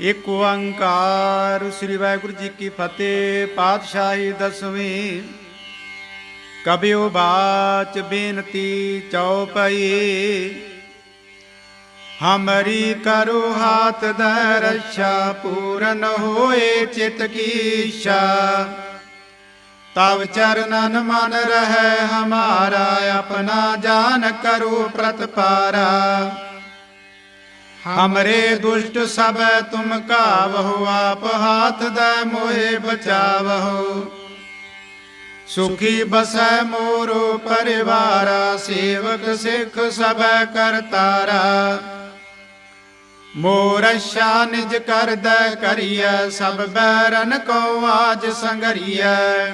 ਇੱਕ ਓੰਕਾਰ, ਸ੍ਰੀ ਵਾਹਿਗੁਰੂ ਜੀ ਕੀ ਫਤਿਹ। ਪਾਤਸ਼ਾਹੀ ਦਸਵੀਂ। ਕਬਿਉ ਬਾਚ ਬੇਨਤੀ ਚਉਪਈ। ਹਮਰੀ ਕਰੋ ਹਾਥ ਧੈ ਰੱਛਾ ਪੂਰਨ ਹੋਏ ਚਿਤ ਕੀ ਇੱਛਾ ਤਵ ਚਰਨਨ ਮਨ ਰਹਿ, ਹਮਾਰਾ ਆਪਣਾ ਜਾਨ ਕਰੋ ਪ੍ਰਤਪਾਰਾ। ਹਮਰੇ ਦੁਸ਼ਟ ਸਭ ਤੁਮ ਕਾਵਹੁ ਆਪ ਹਾਥ ਦੈ ਮੋਹਿ ਬਚਾਵਹੁ ਸੁਖੀ ਬਸੈ ਮੋਰੋ ਪਰਿਵਾਰਾ ਸੇਵਕ ਸਿੱਖ ਸਭ ਕਰਤਾਰਾ ਮੋਰਸ਼ਾ ਨਿਜ ਕਰਦੈ ਕਰੀਐ ਸਭ ਬੈਰਨ ਕੋ ਆਜ ਸੰਗਰੀਐ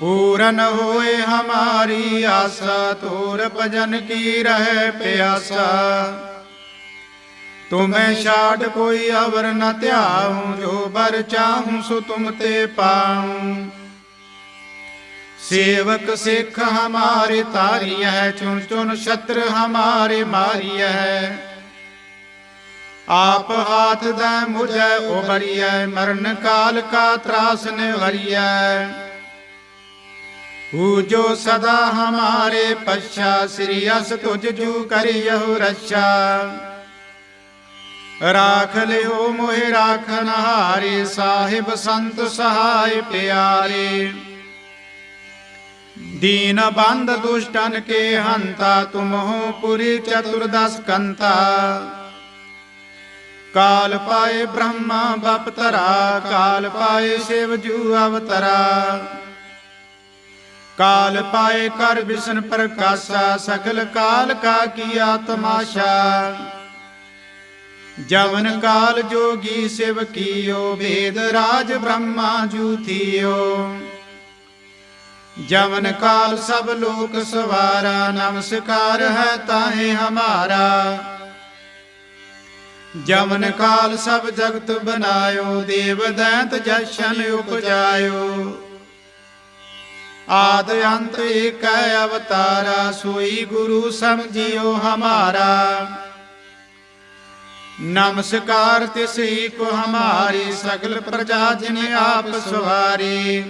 ਪੂਰਨ ਹੋਏ ਹਮਾਰੀ ਆਸਾ ਤੋਰ ਭਜਨ ਕੀ ਰਹਿ ਪਿਆਸਾ ਤੁਮੈ ਛਾੜ ਕੋਈ ਅਵਰ ਨ ਧਿਆਉ, ਜੋ ਬਰ ਚਾਹੂੰ ਸੋ ਤੁਮ ਤੇ ਪਾਉ। ਸੇਵਕ ਸਿੱਖ ਹਮਾਰੇ ਤਾਰੀਐ ਚੁਣ ਚੁਣ ਛਤਰ ਹਮਾਰੇ ਮਾਰੀਐ ਆਪ ਹਾਥ ਦੈ ਮੁਝੈ ਉਬਰੀਐ ਮਰਨ ਕਾਲ ਕਾ ਤਰਾਸ ਨਿਵਰੀਐ ਹੂ। ਜੋ ਸਦਾ ਹਮਾਰੇ ਪਛਾ, ਸ੍ਰੀ ਅਸ ਤੁਜ ਜੂ ਕਰਿਯਹੁ ਰੱਛਾ। ਰਾਖ ਲਿਓ ਮੋਹਿ ਰਾਖਨ ਹਾਰੇ ਸਾਹਿਬ ਸੰਤ ਸਹਾਇ ਪਿਆਰੇ। ਦੀਨ ਬੰਦ ਦੁਸ਼ਟਨ ਕੇ ਹੰਤਾ ਤੁਮਹੁ ਪੁਰੀ ਚਤੁਰਦਸ ਕੰਤਾ। ਕਾਲ ਪਾਏ ਬ੍ਰਹਮਾ ਬਪਤਰਾ, ਕਾਲ ਪਾਏ ਸ਼ਿਵ ਜੂ ਅਵਤਰਾ। ਕਾਲ ਪਾਏ ਕਰ ਵਿਸ਼ਨ ਪ੍ਰਕਾਸ਼ਾ, ਸਗਲ ਕਾਲ ਕਾ ਕੀਆ ਤਮਾਸ਼ਾ ਜਵਨ ਕਾਲ ਜੋਗੀ ਸਿਵ ਕੀਓ, ਵੇਦ ਰਾਜ ਬ੍ਰਹਮਾ ਜੂ ਥੀਓ ਜਵਨ ਕਾਲ ਸਭ ਲੋਕ ਸਵਾਰਾ, ਨਮਸਕਾਰ ਹੈ ਤਾਹੇ ਹਮਾਰਾ। ਜਵਨ ਕਾਲ ਸਭ ਜਗਤ ਬਨਾਇਓ, ਦੇਵ ਦੈਂਤ ਜਸ਼ਨ ਉਪਜਾਇਓ। ਆਦ ਅੰਤ ਏਕੈ ਅਵਤਾਰਾ, ਸੋਈ ਗੁਰੂ ਸਮਝਿਓ ਹਮਾਰਾ। ਨਮਸਕਾਰ ਤਿਸਈ ਕੋ ਹਮਾਰੀ ਸਗਲ ਪ੍ਰਜਾ ਜਿਨੇ ਆਪ ਸਵਾਰੀ।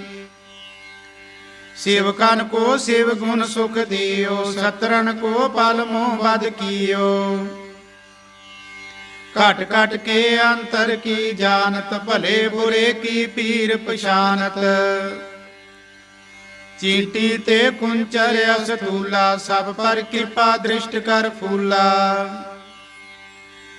ਸੇਵਕਨ ਕੋ ਸੇਵ ਗੁਣ ਸੁਖ ਦਿਓ ਸਤਰਨ ਕੋ ਪਲ ਮੋਹ ਬਦ ਕੀਓ। ਘਟ ਘਟ ਕੇ ਅੰਤਰ ਕੀ ਜਾਣਤ, ਭਲੇ ਬੁਰੇ ਕੀ ਪੀਰ ਪਛਾਨਤ। ਚੀਟੀ ਤੇ ਕੁੰਚਰ ਅਸਤੂਲਾ ਸਭ ਪਰ ਕਿਰਪਾ ਦ੍ਰਿਸ਼ਟ ਕਰ ਫੂਲਾ।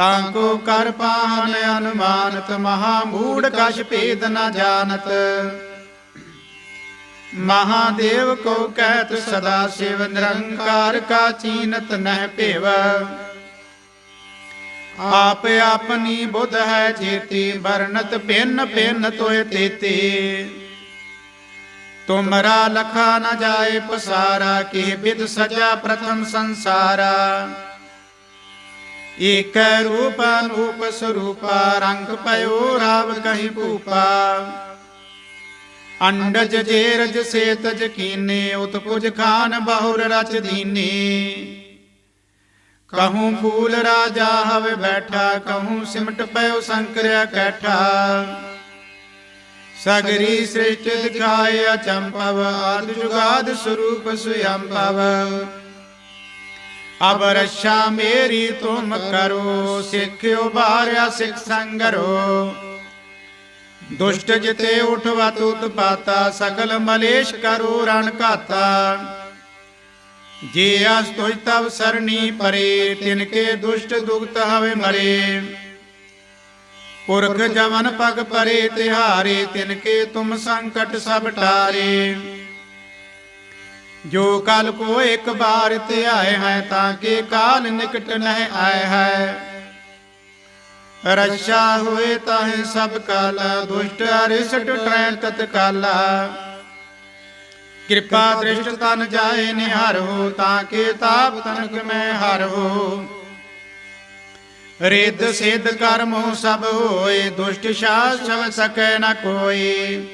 ਤਾਂ ਕੋ ਕਰ ਪਾਹਨ ਅਨੁਮਾਨਤ ਮਹਾ ਮੂੜ ਕਛ ਭੇਦ ਨ ਜਾਣਤ। ਮਹਾਦੇਵ ਕੋ ਕਹਿਤ ਸਦਾ ਸਿਵ, ਨਿਰੰਕਾਰ ਕਾ ਚੀਨਤ ਨਹਿ ਭੇਵ। ਆਪ ਆਪਣੀ ਬੁੱਧ ਹੈ ਜੀਤੀ ਵਰਨਤ ਭਿੰਨ ਭਿੰਨ ਤੋਇ ਤੇਤੇ। ਤੁਮਰਾ ਲਖਾ ਨ ਜਾਏ ਪਸਾਰਾ, ਕੀ ਬਿਦ ਸਜਾ ਪ੍ਰਥਮ ਸੰਸਾਰਾ। ਏਕ ਰੂਪ ਅਨੂਪ ਸਰੂਪਾ, ਰੰਗ ਪਇਓ ਰਾਵ ਕਹੀ ਭੂਪਾ। ਅੰਡਜ ਜੇਰਜ ਸੇਤਜ ਕੀਨੇ, ਉਤਪੁਜ ਖਾਨ ਬਹੁਰ ਰਚ ਦੀਨੇ। ਕਹੂੰ ਫੂਲ ਰਾਜਾ ਹਵੇ ਬੈਠਾ, ਕਹੂੰ ਸਿਮਟ ਪਇਓ ਸੰਕਰਿਆ ਕੈਠਾ। ਸਗਰੀ ਸ੍ਰਿਸ਼ਟ ਦਿਖਾਏ ਅਚੰਪਵ ਆਦ ਜੁਗਾਦ ਸਰੂਪ ਸੁਯੰਭਵ ਅਬ ਰੱਛਾ ਮੇਰੀ ਤੁਮ ਕਰੋ ਸਿੱਖਿਓ ਬਾਰਿਆ ਸਿੱਖ ਸੰਗਰੋ। ਦੁਸ਼ਟ ਜਿਤੇ ਉਠਵਾ ਤੁਤ ਪਾਤਾ ਸਕਲ ਮਲੇਸ਼ ਕਰੋ, ਰਣ ਘਾਤਾ। ਜੇ ਅਸ ਤੁਜ ਤਵ ਸਰਣੀ ਪਰੇ, ਤਿਨ ਕੇ ਦੁਸ਼ਟ ਦੁਗਤ ਹਵੇ ਮਰੇ। ਪੁਰਖ ਜਵਨ ਪਗ ਪਰੇ, ਤਿਹਾਰੇ, ਤਿਨ ਕੇ ਤੁਮ ਸੰਕਟ ਸਭ ਟਾਰੇ। ਜੋ ਕਲ ਕੋ ਇੱਕ ਬਾਰ ਧਿਆਏ ਹੈ ਤਾਂ ਕੇ ਕਾਲ ਨਿਕਟ ਨਹਿ ਆਏ ਹੈ। ਰਛਾ ਹੋਏ ਤਾਹੇ ਸਭ ਕਾਲਾ, ਦੁਸ਼ਟ ਅਰਿਸਟ ਟਰੈ ਤਤਕਾਲਾ ਕਿਰਪਾ ਦ੍ਰਿਸ਼ਟ ਤਨ ਜਾਏ ਨਿਹਾਰੋ ਤਾਂ ਕੇ ਤਾਪ ਤਨਕ ਮੈਂ ਹਰੋ ਰਿੱਧ ਸਿੱਧ ਕਰਮੋ ਸਭ ਹੋਏ, ਦੁਸ਼ਟ ਸ਼ਾਸ ਛਵ ਸਕੈ ਨ ਕੋਈ।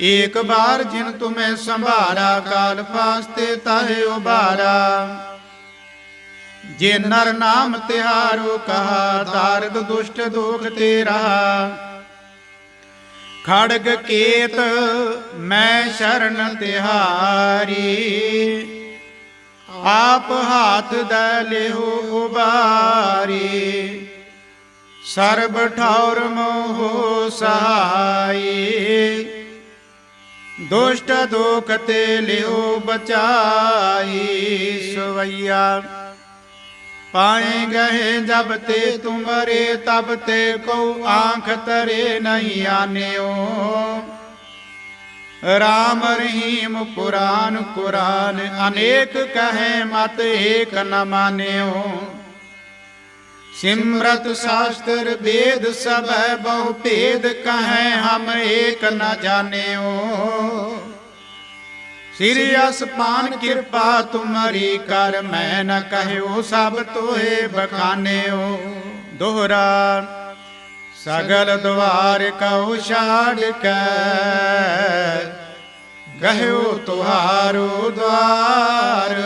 ਏਕ ਬਾਰ ਜਿਨ ਤੁਮੇ ਸੰਭਾਰਾ, ਕਾਲ ਫਾਸਤੇ ਤਾਹੇ ਉਬਾਰਾ ਜੇ ਨਰ ਨਾਮ ਤਿਹਾਰੋ ਕਹਾ ਤਾਰਦ ਦੁਸ਼ਟ ਦੋਖ ਤੇ ਰਹਾ ਖੜਗ ਕੇਤ ਮੈਂ ਸ਼ਰਨ ਤਿਹਾਰੀ, ਆਪ ਹਾਥ ਦੇ ਲਿਓ ਉਬਾਰੀ ਸਰਬ ਠੌਰ ਮੋਹ ਸਹਾਈ। ਦੁਸ਼ਟ ਦੋਖ ਤੇ ਲਿਓ ਬਚਾਈ ਸਵਈਆ। ਪਾਏ ਗਏ ਜਬ ਤੇ ਤੁਮਰੇ, ਤਬ ਤੇ ਕੋ ਆਂਖ ਤਰੇ ਨਹੀਂ ਆਨਿਓ। ਰਾਮ ਰਹੀਮ ਪੁਰਾਨ ਕੁਰਾਨ, ਅਨੇਕ ਕਹੇ ਮਤ ਏਕ ਨ ਮਾਨਿਓ। ਸਿਮਰਤ ਸ਼ਾਸਤਰ ਵੇਦ ਸਭੈ ਬਹੁ ਭੇਦ ਕਹੈ, ਹਮ ਏਕ ਨ ਜਾਣਿਓ। ਸਿਰਿ ਅਸਪਾਨ ਕਿਰਪਾ, ਤੁਮਰੀ ਕਰ ਮੈਂ ਨ ਕਹਿਓ, ਸਭ ਤੋਏ ਬਖਾਨਿਓ। ਦੋਹਰਾ, ਸਗਲ ਦਵਾਰ ਕਉ ਛਾੜ ਕੇ ਗਹਿਓ ਤੁਹਾਰੋ ਦਵਾਰ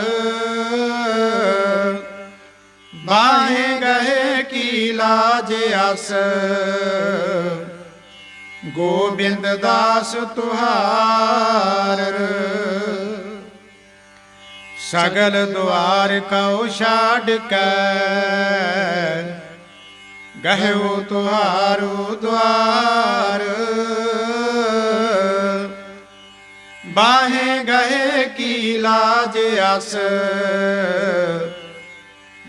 ਬਾਹੇ ਗਏ ਕੀ ਲਾਜ ਅਸ? ਗੋਬਿੰਦ ਦਾਸ ਤੁਹਾਰ। ਸਗਲ ਦੁਆਰ ਕਉ ਛਾੜ ਕੇ। ਗਹਿਓ ਤੁਹਾਰੂ ਦੁਆਰ। ਬਾਹੇ ਗਏ ਕੀ ਲਾਜ ਅਸ?